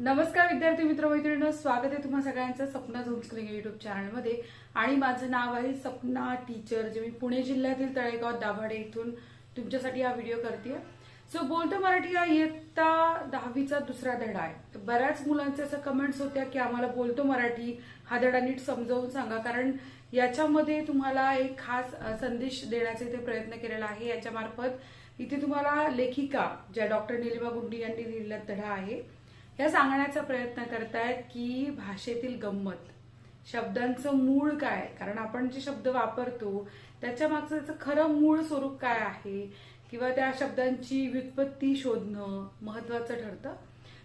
नमस्कार विद्यार्थी मित्र मैत्रिणी स्वागत आहे तुम्हा सगळ्यांचं सपना होमस्कूलिंग युट्यूब चॅनलमध्ये आणि माझं नाव आहे सपना टीचर जे मी पुणे जिल्ह्यातील तळेगाव दाभाडे इथून तुमच्यासाठी हा व्हिडिओ करते सो बोलतो मराठी हा इयत्ता दहावीचा दुसरा धडा आहे. तर बऱ्याच मुलांचे असं कमेंट्स होत्या की आम्हाला बोलतो मराठी हा धडा नीट समजावून सांगा. कारण याच्यामध्ये तुम्हाला एक खास संदेश देण्याचा इथे प्रयत्न केलेला आहे. याच्या मार्फत इथे तुम्हाला लेखिका ज्या डॉक्टर निलिमा गुंडी यांनी लिहिलेला धडा आहे ह्या सांगण्याचा प्रयत्न करतायत की भाषेतील गंमत शब्दांचं मूळ काय? कारण आपण जे शब्द वापरतो त्याच्या मागचं त्याचं खरं मूळ स्वरूप काय आहे? किंवा त्या शब्दांची व्युत्पत्ती शोधणं महत्वाचं ठरतं?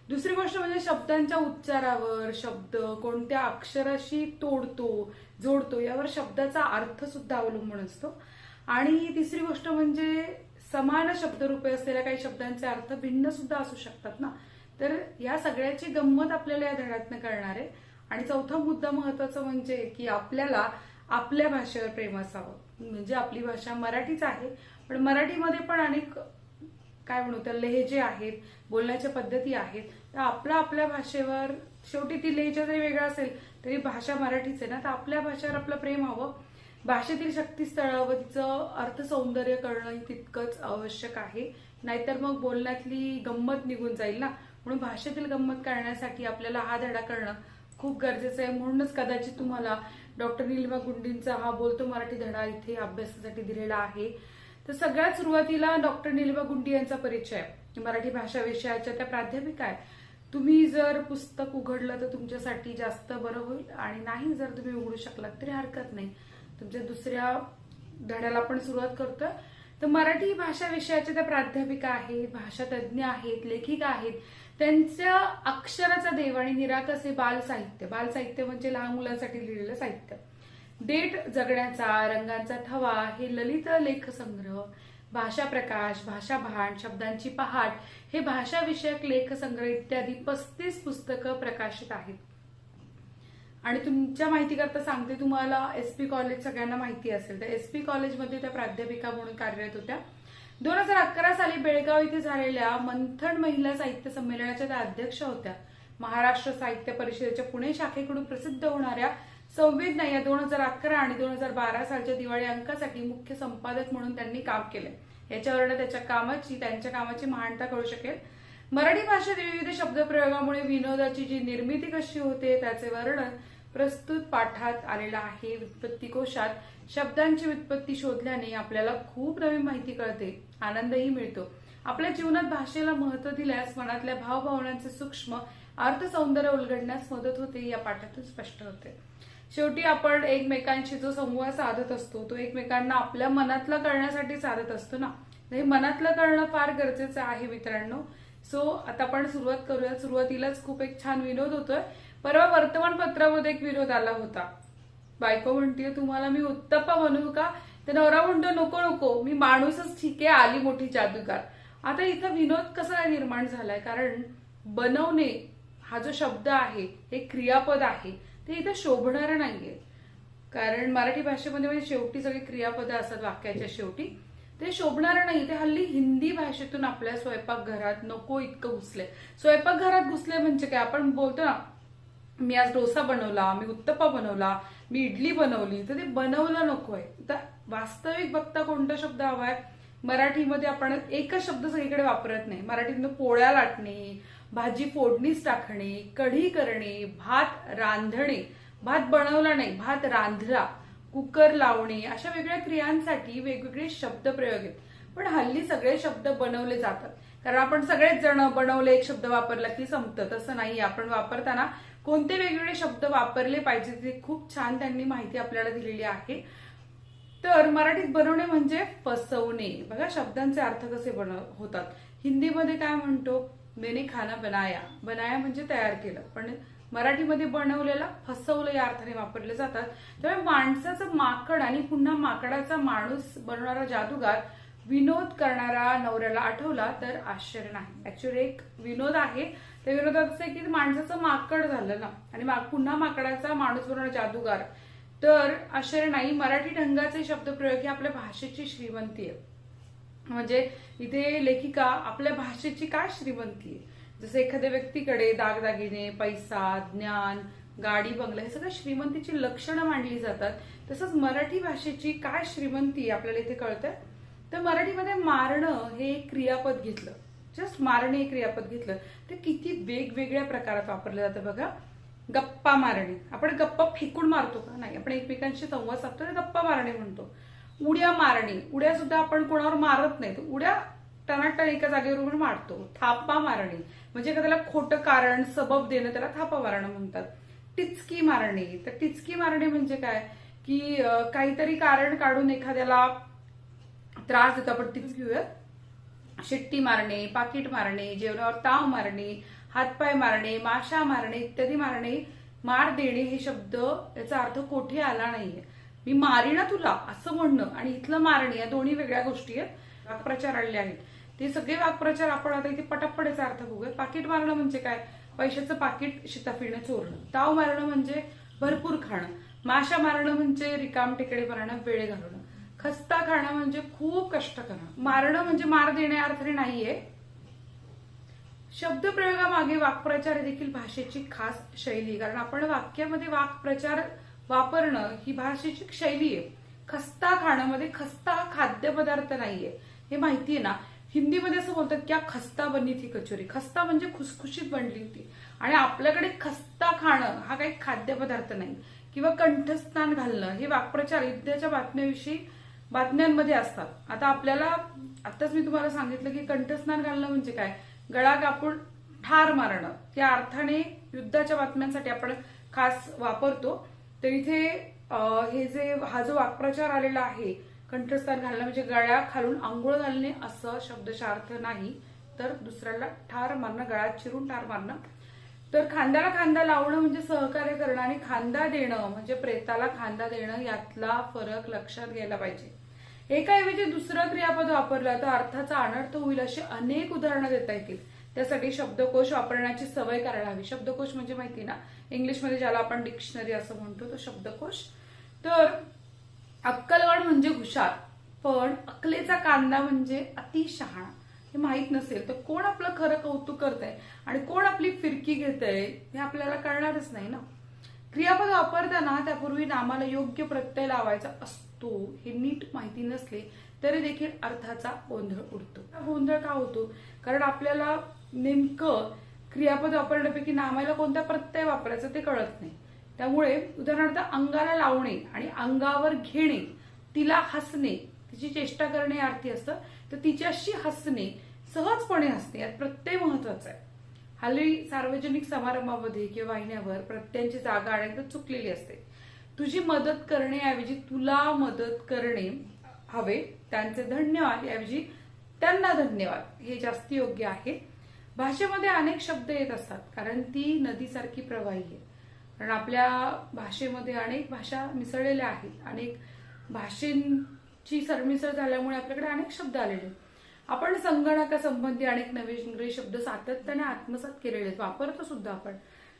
दुसरी गोष्ट म्हणजे शब्दांच्या उच्चारावर शब्द कोणत्या अक्षराशी तोडतो जोडतो यावर शब्दाचा अर्थ सुद्धा अवलंबून असतो. आणि तिसरी गोष्ट म्हणजे समान शब्दरूपे असलेल्या काही शब्दांचे अर्थ भिन्न सुद्धा असू शकतात ना? तर या सगळ्याची गंमत आपल्याला या धड्यातनं कळणार आहे. आणि चौथा मुद्दा महत्त्वाचा म्हणजे की आपल्याला आपल्या भाषेवर प्रेम असावं. म्हणजे आपली भाषा मराठीच आहे. पण मराठीमध्ये पण अनेक काय म्हणू त्या लेहजे आहेत बोलण्याच्या पद्धती आहेत. तर आपला आपल्या भाषेवर शेवटी ती लेहजा जरी वेगळा असेल तरी भाषा मराठीच आहे ना. तर आपल्या भाषेवर आपलं प्रेम हवं. भाषेतील शक्तीस्थळ व तिचं अर्थसौंदर्य करणं तितकंच आवश्यक आहे. नाहीतर मग बोलण्यातली गंमत निघून जाईल ना. म्हणून भाषेतील गंमत करण्यासाठी आपल्याला हा धडा करणं खूप गरजेचं आहे. म्हणूनच कदाचित तुम्हाला डॉक्टर निलिमा गुंडींचा हा बोलतो मराठी धडा इथे अभ्यासासाठी दिलेला आहे. तर सगळ्यात सुरुवातीला डॉक्टर निलिमा गुंडी यांचा परिचय मराठी भाषा विषयाच्या त्या प्राध्यापिका आहे तुम्ही जर पुस्तक उघडलं तर तुमच्यासाठी जास्त बरं होईल आणि नाही जर तुम्ही उघडू शकलात तरी हरकत नाही. तुमच्या दुसऱ्या धड्याला आपण सुरुवात करतोय. तर मराठी भाषा विषयाच्या त्या प्राध्यापिका आहेत भाषा तज्ज्ञ आहेत लेखिका आहेत. त्यांच्या अक्षराचा देव आणि निराकस हे बाल साहित्य. बाल साहित्य म्हणजे लहान मुलांसाठी लिहिलेलं साहित्य. देठ जगण्याचा रंगांचा थवा हे ललित लेखसंग्रह भाषा प्रकाश भाषा भाण शब्दांची पहाट हे भाषा विषयक लेखसंग्रह इत्यादी पस्तीस पुस्तकं प्रकाशित आहेत. आणि तुमच्या माहितीकरता सांगते तुम्हाला एसपी कॉलेज सगळ्यांना माहिती असेल. तर एस पी कॉलेजमध्ये त्या प्राध्यापिका म्हणून कार्यरत होत्या. दोन हजार अकरा साली बेळगाव इथे झालेल्या मंथन महिला साहित्य संमेलनाच्या त्या अध्यक्ष होत्या. महाराष्ट्र साहित्य परिषदेच्या पुणे शाखेकडून प्रसिद्ध होणाऱ्या संवेदना या दोन हजार अकरा आणि दोन हजार बारा सालच्या दिवाळी अंकासाठी मुख्य संपादक म्हणून त्यांनी काम केले याच्यावरनं त्याच्या कामाची त्यांच्या कामाची महानता कळू शकेल. मराठी भाषेत विविध शब्दप्रयोगामुळे विनोदाची जी निर्मिती कशी होते त्याचे वर्णन प्रस्तुत पाठात आलेलं आहे. व्युत्पत्ती कोशात शब्दांची व्युत्पत्ती शोधल्याने आपल्याला खूप नवीन माहिती कळते. आनंदही मिळतो. आपल्या जीवनात भाषेला महत्त्व दिल्यास मनातल्या भावभावनांचे सूक्ष्म अर्थ सौंदर्य उलगडण्यास मदत होते या पाठातून स्पष्ट होते. शेवटी आपण एकमेकांशी जो संवाद साधत असतो तो एकमेकांना आपल्या मनातलं करण्यासाठी साधत असतो ना? हे मनातलं करणं फार गरजेचं आहे मित्रांनो. सो आता आपण सुरुवात करूया सुरुवातीलाच खूप एक छान विनोद होतोय. परवा वर्तमानपत्रामध्ये एक विनोद आला होता. बायको म्हणतीये तुम्हाला मी उत्तप्पा बनवू का? तर नवरा म्हणतो नको नको मी माणूसच ठीक आहे आली मोठी जादूगार. आता इथं विनोद कसा निर्माण झालाय? कारण बनवणे हा जो शब्द आहे हे क्रियापद आहे ते इथं शोभणारं नाहीये. कारण मराठी भाषेमध्ये म्हणजे शेवटी सगळी क्रियापदं असतात वाक्याच्या शेवटी. ते शोभणारं नाही ते हल्ली हिंदी भाषेतून आपल्या स्वयंपाकघरात नको इतकं घुसलंय. स्वयंपाकघरात घुसले म्हणजे काय? आपण बोलतो ना मी आज डोसा बनवला मी उत्तप्पा बनवला मी इडली बनवली तर ते बनवलं नको आहे तर वास्तविक बघता कोणता शब्द हवाय? मराठीमध्ये आपण एकच शब्द सगळीकडे वापरत नाही. मराठीतनं पोळ्या लाटणे भाजी फोडणीच टाकणे कढी करणे भात रांधणे भात बनवला नाही भात रांधला कुकर लावणे अशा वेगळ्या क्रियांसाठी वेगवेगळे शब्द प्रयोग आहेत. पण हल्ली सगळे शब्द बनवले जातात. कारण आपण सगळेच जण बनवले एक शब्द वापरला की संपतं. तसं नाही आपण वापरताना कोणते वेगवेगळे शब्द वापरले पाहिजे ते खूप छान त्यांनी माहिती आपल्याला दिलेली आहे. तर मराठीत बनवणे म्हणजे फसवणे. बघा शब्दांचे अर्थ कसे बन होतात. हिंदीमध्ये काय म्हणतो? मेने खाना बनाया. बनाया म्हणजे तयार केलं. पण मराठीमध्ये बनवलेला फसवलं या अर्थाने वापरले जातात. त्यामुळे माणसाचं माकड आणि पुन्हा माकडाचा माणूस बनवणारा जादूगार विनोद करणारा नवऱ्याला आठवला तर आश्चर्य नाही. ऍक्च्युली एक विनोद आहे. त्या विनोदात असं आहे की माणसाचं माकड झालं ना. आणि मा- पुन्हा माकडाचा माणूस बनवणारा जादूगार तर अशर नाही मराठी ढंगाचे शब्दप्रयोग ही आपल्या भाषेची श्रीमंती आहे म्हणजे इथे लेखिका आपल्या भाषेची काय श्रीमंती आहे? जसं एखाद्या व्यक्तीकडे दागदागिने पैसा ज्ञान गाडी बंगला हे सगळं श्रीमंतीची लक्षणं मांडली जातात. तसंच मराठी भाषेची काय श्रीमंती आपल्याला इथे कळतंय? तर मराठीमध्ये मारणं हे एक क्रियापद घेतलं. जस्ट मारणे हे क्रियापद घेतलं. ते किती वेगवेगळ्या प्रकारात वापरलं जातं बघा. गप्पा मारणे. आपण गप्पा फेकून मारतो का? नाही आपण एकमेकांशी संवाद साधतो ते गप्पा मारणे म्हणतो. उड्या मारणे. उड्या सुद्धा आपण कोणावर मारत नाही. तर उड्या टनाटन एका जागेवर मारतो. थापा मारणे. म्हणजे का त्याला खोटं कारण सबब देणं त्याला थापा मारणं म्हणतात. टिचकी मारणे. तर टिचकी मारणे म्हणजे काय? की काहीतरी कारण काढून एखाद्याला त्रास देतो. आपण टिच घेऊयात शिट्टी मारणे पाकिट मारणे जेवणावर ताव मारणे हातपाय मारणे माशा मारणे इत्यादी मारणे मार देणे हे शब्द याचा अर्थ कोठे आला नाहीये. मी मारीना तुला असं म्हणणं आणि इथलं मारणे या दोन्ही वेगळ्या गोष्टी आहेत. वाक्प्रचार आणले आहेत. ते सगळे वाक्प्रचार आपण आता इथे पटापट याचा अर्थ बघूया. पाकिट मारणं म्हणजे काय? पैशाचं पाकिट शिताफिणं चोरणं. ताव मारणं म्हणजे भरपूर खाणं. माशा मारणं म्हणजे रिकाम टेकडे मारणं वेळ घालवणं. खस्ता खाणं म्हणजे खूप कष्ट करणं. मारणं म्हणजे मार देण्या अर्थाने नाहीये. शब्दप्रयोगामागे वाक्प्रचार देखील भाषेची खास शैली. कारण आपण वाक्यामध्ये वाक्प्रचार वापरणं ही भाषेची शैली आहे. खस्ता खाणं मध्ये खस्ता खाद्यपदार्थ नाहीये. हे माहितीये ना? हिंदीमध्ये असं बोलतात की "क्या खस्ता बनी थी कचोरी. खस्ता म्हणजे खुसखुशीत बनली होती. आणि आपल्याकडे खस्ता खाणं हा काही खाद्यपदार्थ नाही. किंवा कंठस्नान घालणं हे वाक्प्रचार युद्धाच्या बातम्याविषयी बातम्यांमध्ये असतात. आता आपल्याला आताच मी तुम्हाला सांगितलं की कंठस्नान घालणं म्हणजे काय? गळा कापून ठार मारणं या अर्थाने युद्धाच्या बातम्यांसाठी आपण खास वापरतो. तर इथे हे जे हा जो वाक्प्रचार आलेला आहे कंठस्थान घालणं म्हणजे गळ्या खालून आंघोळ घालणे असं शब्दशा अर्थ नाही. तर दुसऱ्याला ठार मारणं गळ्यात चिरून ठार मारणं. तर खांद्याला खांदा लावणं म्हणजे सहकार्य करणं आणि खांदा देणं म्हणजे प्रेताला खांदा देणं यातला फरक लक्षात घ्यायला पाहिजे. एकाऐवजी दुसरं क्रियापद वापरलं तर अर्थाचा अनर्थ होईल अशी अनेक उदाहरणं देता येतील. त्यासाठी शब्दकोश वापरण्याची सवय करायला हवी. शब्दकोश म्हणजे माहिती ना? इंग्लिशमध्ये ज्याला आपण डिक्शनरी असं म्हणतो तो शब्दकोश. तर अक्कलवाड म्हणजे हुशार पण अकलेचा कांदा म्हणजे अतिशहाणा. हे माहीत नसेल तर कोण आपलं खरं कौतुक करतंय आणि कोण आपली फिरकी घेतंय हे आपल्याला कळणारच नाही ना? क्रियापद वापरताना त्यापूर्वी नामाला योग्य प्रत्यय लावायचा असतो. हे नीट माहिती नसले तरी देखील अर्थाचा गोंधळ उडतो. गोंधळ का होतो? कारण आपल्याला नेमकं क्रियापद वापरण्यापैकी नामाला कोणता प्रत्यय वापरायचा ते कळत नाही. त्यामुळे उदाहरणार्थ अंगाला लावणे आणि अंगावर घेणे तिला हसणे तिची चेष्टा करणे अर्थी असतं तर तिच्याशी हसणे सहजपणे हसणे यात प्रत्यय महत्त्वाचा आहे. हल्ली सार्वजनिक समारंभामध्ये किंवा वाहिन्यावर प्रत्ययांची जागा अनेकदा चुकलेली असते. तुझी मदत करण्याऐवजी तुला मदत करणे हवे. त्यांचे धन्यवाद. ऐवजी त्यांना धन्यवाद. हे जास्त योग्य आहे. भाषेमध्ये अनेक शब्द येत असतात कारण ती नदीसारखी प्रवाही आहे. कारण आपल्या भाषेमध्ये अनेक भाषा मिसळलेल्या आहेत. अनेक भाषेची सरमिसळ झाल्यामुळे आपल्याकडे अनेक शब्द आलेले आहेत. आपण संगणकासंबंधी अनेक नवे इंग्रजी शब्द सातत्याने आत्मसात केलेले आहेत. वापरतो सुद्धा आपण.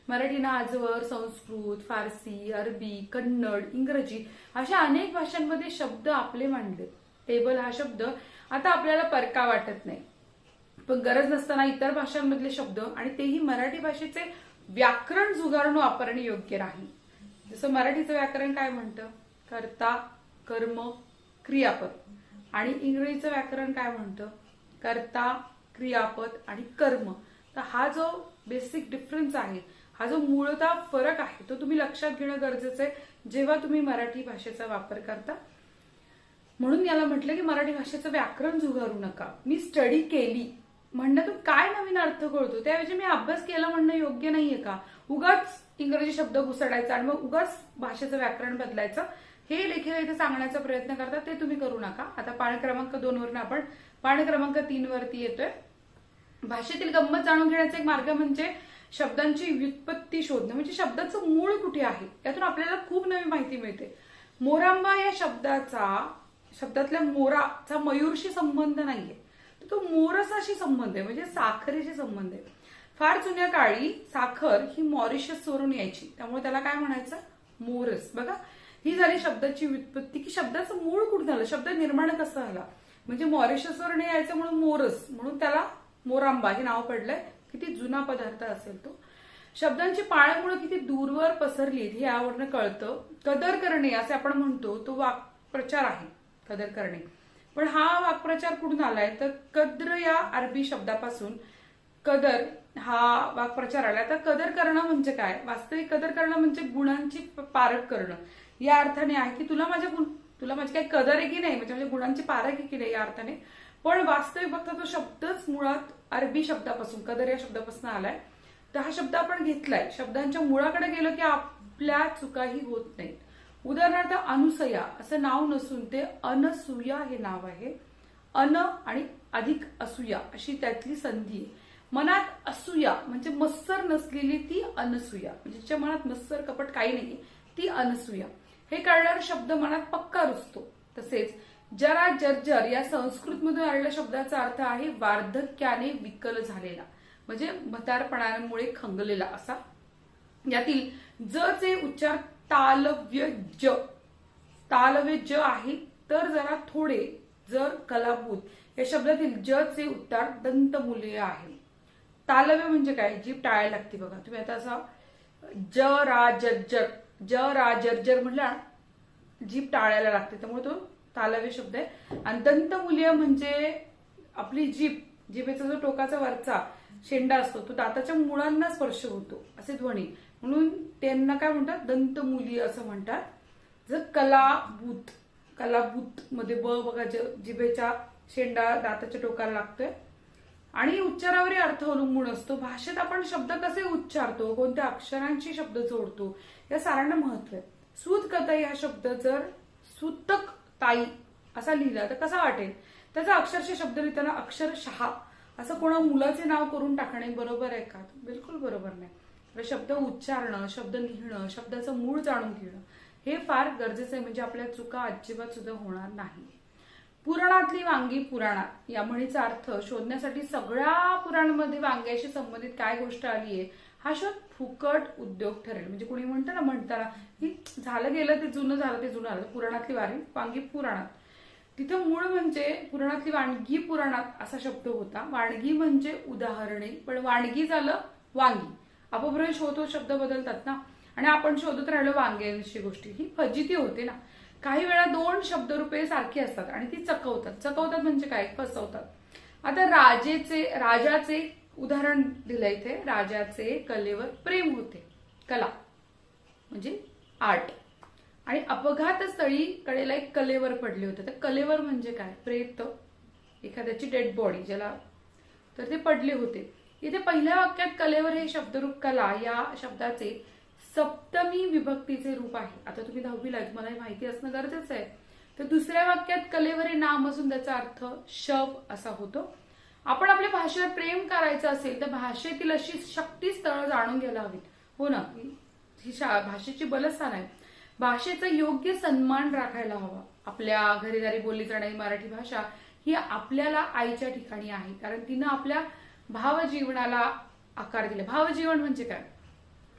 मराठीनं आजवर संस्कृत फारसी अरबी कन्नड इंग्रजी अशा अनेक भाषांमध्ये शब्द आपले मांडले टेबल हा शब्द आता आपल्याला परका वाटत नाही. पण गरज नसताना इतर भाषांमधले शब्द आणि तेही मराठी भाषेचे व्याकरण जुगारून वापरणे योग्य नाही. जसं मराठीचं व्याकरण काय म्हणतं? कर्ता कर्म क्रियापद. आणि इंग्रजीचं व्याकरण काय म्हणतं? कर्ता क्रियापद आणि कर्म. तर हा जो बेसिक डिफरन्स आहे हा जो मूळतः फरक आहे तो तुम्ही लक्षात घेणं गरजेचं आहे जेव्हा तुम्ही मराठी भाषेचा वापर करता. म्हणून याला म्हटलं की मराठी भाषेचं व्याकरण झुगारू नका. मी स्टडी केली. म्हणण्यातून काय नवीन अर्थ कळतो? त्याऐवजी मी अभ्यास केला म्हणणं योग्य नाहीये का? उगाच इंग्रजी शब्द घुसडायचा आणि मग उगाच भाषेचं व्याकरण बदलायचं. हे लेखिका इथे सांगण्याचा प्रयत्न करतात ते तुम्ही करू नका. आता पान क्रमांक दोन वरून आपण पान क्रमांक तीन वरती येतोय. भाषेतील गंमत जाणून घेण्याचा एक मार्ग म्हणजे शब्दांची व्युत्पत्ती शोधणं म्हणजे शब्दाचं मूळ कुठे आहे? यातून आपल्याला खूप नवी माहिती मिळते. मोरांबा या शब्दाचा शब्दातल्या मोराचा मयूरशी संबंध नाहीये. तर तो मोरसाशी संबंध आहे म्हणजे साखरेशी संबंध आहे. फार जुन्या काळी साखर ही मॉरिशस वरून यायची. त्यामुळे त्याला काय म्हणायचं? मोरस. बघा ही झाली शब्दाची व्युत्पत्ती की शब्दाचं मूळ कुठं झालं? शब्द निर्माण कसं झाला? म्हणजे मॉरिशसवरून यायचं म्हणून मोरस म्हणून त्याला मोरांबा हे नाव पडलंय. किती जुना पदार्थ असेल तो. शब्दांची पाळमुळं किती दूरवर पसरलीत हे यावरनं कळतं. कदर करणे असे आपण म्हणतो तो वाक्प्रचार आहे कदर करणे. पण हा वाक्प्रचार कुठून आलाय? तर कद्र या अरबी शब्दापासून कदर हा वाक्प्रचार आला तर कदर करणं म्हणजे काय? वास्तविक कदर करणं म्हणजे गुणांची पारख करणं. या अर्थाने आहे की तुला माझ्या गुण तुला माझी काही कदर आहे की नाही? म्हणजे माझ्या गुणांची पारख आहे की नाही या अर्थाने? पण वास्तविक बघता तो शब्दच मुळात अरबी शब्दापासून कदर या शब्दापासून आलाय. तर हा शब्द आपण घेतलाय. शब्दांच्या मुळाकडे गेलो की आपल्या चुकाही होत नाहीत. उदाहरणार्थ अनुसया असं नाव नसून ते अनसुया हे नाव आहे. अन आणि अधिक असूया अशी त्यातली संधी मनात असूया म्हणजे मत्सर नसलेली ती अनसूया. म्हणजे तिच्या मनात मत्सर कपट काही नाही ती अनसूया. हे कळणारा शब्द मनात पक्का रुजतो. तसेच जरा जर्जर या संस्कृतमधून आलेल्या शब्दाचा अर्थ आहे वार्धक्याने विकल झालेला. म्हणजे म्हातारपणामुळे खंगलेला असा. यातील ज चे उच्चार तालव्य ज. तालव्य ज आहे तर जरा थोडे जर कलाभूत. या शब्दातील ज चे उच्चार दंतमूल्य आहे. तालव्य म्हणजे काय? जीभ टाळायला लागते बघा. तुम्ही आता असा ज रा जर्जर ज रा जर्जर म्हटला जीभ टाळायला लागते. त्यामुळे तो तालव्य शब्द आहे. आणि दंतमूल्य म्हणजे आपली जीभ जिभेचा जो टोकाचा वरचा शेंडा असतो तो दाताच्या मुळांना स्पर्श होतो असे ध्वनी. म्हणून त्यांना काय म्हणतात? दंतमूल्य असं म्हणतात. जर कलाभूत कलाभूत मध्ये ब बघा जिभेचा जिभेच्या शेंडा दाताच्या टोकाला लागतोय. आणि उच्चारावरही अर्थ अवलंबून असतो. भाषेत आपण शब्द कसे उच्चारतो कोणत्या अक्षरांशी शब्द जोडतो या सारांना महत्त्व आहे. सूत कथा हा शब्द जर सूतक ताई असा लिहिला तर कसा वाटेल? त्याचा अक्षरशः शब्द लिहिताना अक्षरशः असं कोणा मुलाचे नाव करून टाकणे बरोबर आहे का? बिलकुल बरोबर नाही. तर शब्द उच्चारणं शब्द लिहिणं शब्दाचं मूळ जाणून घेणं हे फार गरजेचं आहे. म्हणजे आपल्या चुका अजिबात सुद्धा होणार नाही. पुराणातली वांगी पुराणात या म्हणीचा अर्थ शोधण्यासाठी सगळ्या पुराणांमध्ये वांग्याशी संबंधित काय गोष्ट आली आहे हा शोध फुकट उद्योग ठरेल. म्हणजे कोणी म्हणतं ना म्हणताना की झालं गेलं ते जुनं झालं ते जुनं आलं पुराणातली वारी वांगी पुराणात. तिथं मूळ म्हणजे पुराणातली वाणगी पुराणात असा शब्द होता. वाणगी म्हणजे उदाहरणे पण वाणगी झालं वांगी. अपभ्रंश होतो शब्द बदलतात ना. आणि आपण शोधत राहिलो वांग्यांची गोष्टी. ही फजिती होते ना. काही वेळा दोन शब्दरूपे सारखी असतात आणि ती चकवतात. चकवतात म्हणजे काय? फसवतात. आता राजेचे राजाचे उदाहरण दिलं इथे राजाचे कलेवर प्रेम होते. कला म्हणजे आर्ट आणि अपघात स्थळी कडेला एक कलेवर पडले होते. तर कलेवर म्हणजे काय? प्रेत एखाद्याची डेड बॉडी ज्याला तर ते पडले होते. इथे पहिल्या वाक्यात कलेवर हे शब्दरूप कला या शब्दाचे सप्तमी विभक्तीचे रूप आहे. आता तुम्ही दहावीला तुम्हाला हे माहिती असणं गरजेचं आहे. तर दुसऱ्या वाक्यात कलेवर हे नाम असून त्याचा अर्थ शव असा होतो. आपण आपल्या भाषेवर प्रेम करायचं असेल तर भाषेतील अशी शक्ती स्थळं जाणून घ्यायला हवीत. हो ना? ही शा- भाषेची बलस्थान आहे. भाषेचा योग्य सन्मान राखायला हवा. आपल्या घरीदारी बोलली जाणारी मराठी भाषा ही आपल्याला आईच्या ठिकाणी आहे. कारण तिनं आपल्या भावजीवनाला आकार दिला. भावजीवन म्हणजे काय?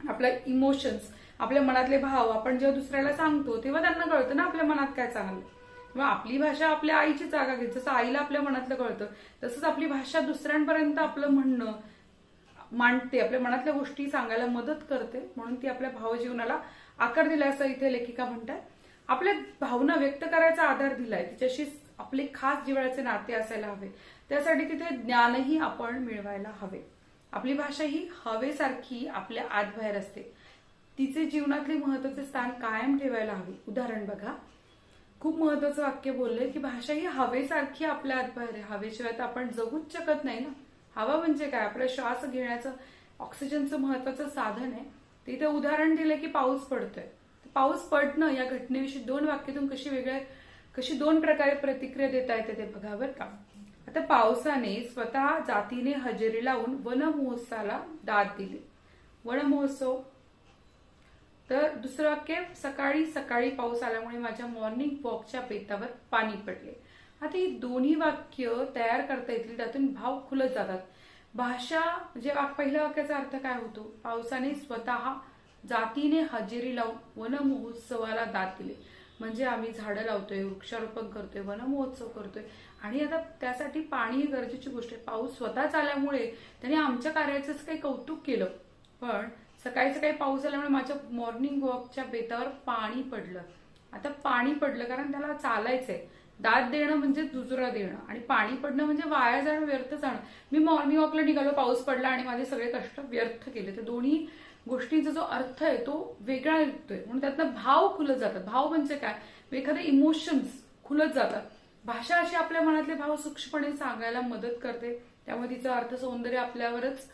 आपल्या इमोशन्स आपल्या मनातले भाव. आपण जेव्हा दुसऱ्याला सांगतो तेव्हा त्यांना कळतं ना आपल्या मनात काय चाललं किंवा आपली भाषा आपल्या आईची जागा घेत जसं आईला आपल्या मनातलं कळतं तसंच आपली भाषा दुसऱ्यांपर्यंत आपलं म्हणणं मांडते आपल्या मनातल्या गोष्टी सांगायला मदत करते म्हणून ती आपल्या भावजीवनाला आकार दिलाय असं इथे लेखिका म्हणतात. आपल्या भावना व्यक्त करायचा आधार दिलाय तिच्याशी आपले खास जिव्हाळ्याचे नाते असायला हवे त्यासाठी तिथे ज्ञानही आपण मिळवायला हवे. आपली भाषा ही हवेसारखी आपल्या आत बाहेर असते. तिचे जीवनातले महत्त्वाचे स्थान कायम ठेवायला हवे. उदाहरण बघा. खूप महत्वाचं वाक्य बोललंय की भाषा ही हवेसारखी आपल्या आत बाहेर आहे. हवेशिवाय तर आपण जगूच शकत नाही ना. हवा म्हणजे काय? आपला श्वास घेण्याचं ऑक्सिजनचं महत्वाचं साधन आहे. तिथे उदाहरण दिलं की पाऊस पडतोय. पाऊस पडणं या घटनेविषयी दोन वाक्यातून कशी वेगळ्या कशी दोन प्रकारे प्रतिक्रिया देता येते ते बघा बरं का. आता पावसाने स्वतः जातीने हजेरी लावून वन महोत्सवाला दाद दिली. वन महोत्सव तर दुसरं वाक्य सकाळी सकाळी पाऊस आल्यामुळे माझ्या मॉर्निंग वॉकच्या बेतावर पाणी पडले. आता ही दोन्ही वाक्य तयार करता येतील त्यातून भाव खुलत जातात. भाषा म्हणजे वाक पहिल्या वाक्याचा अर्थ काय होतो? पावसाने स्वतः जातीने हजेरी लावून वन महोत्सवाला दाद दिले. म्हणजे आम्ही झाडं लावतोय वृक्षारोपण करतोय वन महोत्सव करतोय. आणि आता त्यासाठी पाणी ही गरजेची गोष्ट आहे. पाऊस स्वतःच आल्यामुळे त्याने आमच्या कार्याचंच काही कौतुक केलं. पण सकाळी सकाळी पाऊस आल्यामुळे माझ्या मॉर्निंग वॉकच्या बेतावर पाणी पडलं. आता पाणी पडलं कारण त्याला चालायचंय. दात देणं म्हणजे दुजरा देणं आणि पाणी पडणं म्हणजे वाया जाणं व्यर्थ जाणं. मी मॉर्निंग वॉकला निघालो पाऊस पडला आणि माझे सगळे कष्ट व्यर्थ केले तर दोन्ही गोष्टींचा जो अर्थ आहे तो वेगळा निघतोय. म्हणून त्यातनं भाव खुलत जातात. भाव म्हणजे काय? एखादे इमोशन्स खुलत जातात. भाषा अशी आपल्या मनातले भाव सूक्ष्मपणे सांगायला मदत करते. त्यामुळे तिचं अर्थ सौंदर्य आपल्यावरच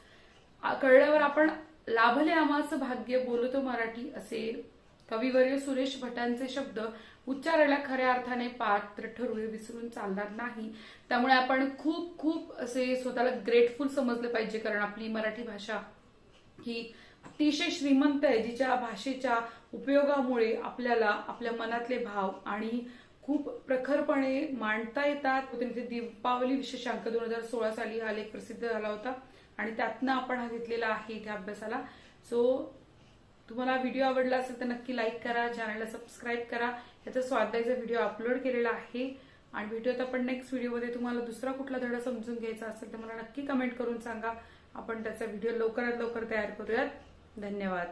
कळल्यावर आपण लाभले आम्हाचं भाग्य बोलतो मराठी असेल कविवर्य सुरेश भटांचे शब्द उच्चारायला खऱ्या अर्थाने पात्र ठरू हे विसरून चालणार नाही. त्यामुळे आपण खूप खूप असे स्वतःला ग्रेटफुल समजलं पाहिजे कारण आपली मराठी भाषा ही अतिशय श्रीमंत आहे जिच्या भाषेच्या उपयोगामुळे आपल्याला आपल्या मनातले भाव आणि खूप प्रखरपणे मांडता येतात. तिथे दीपावली विशेषांक दोन हजार सोळा साली हा लेख प्रसिद्ध झाला होता. आणि त्यातनं आपण हा घेतलेला आहे इथे अभ्यासाला. सो तुम्हाला व्हिडिओ आवडला असेल तर नक्की लाईक करा चॅनलला सबस्क्राईब करा. याचा स्वाध्यायचा व्हिडिओ अपलोड केलेला आहे. आणि भेटूयात आपण नेक्स्ट व्हिडिओमध्ये तुम्हाला दुसरा कुठला धडा समजून घ्यायचा असेल तर मला नक्की कमेंट करून सांगा. आपण त्याचा व्हिडिओ लवकरात लवकर तयार करूयात. धन्यवाद.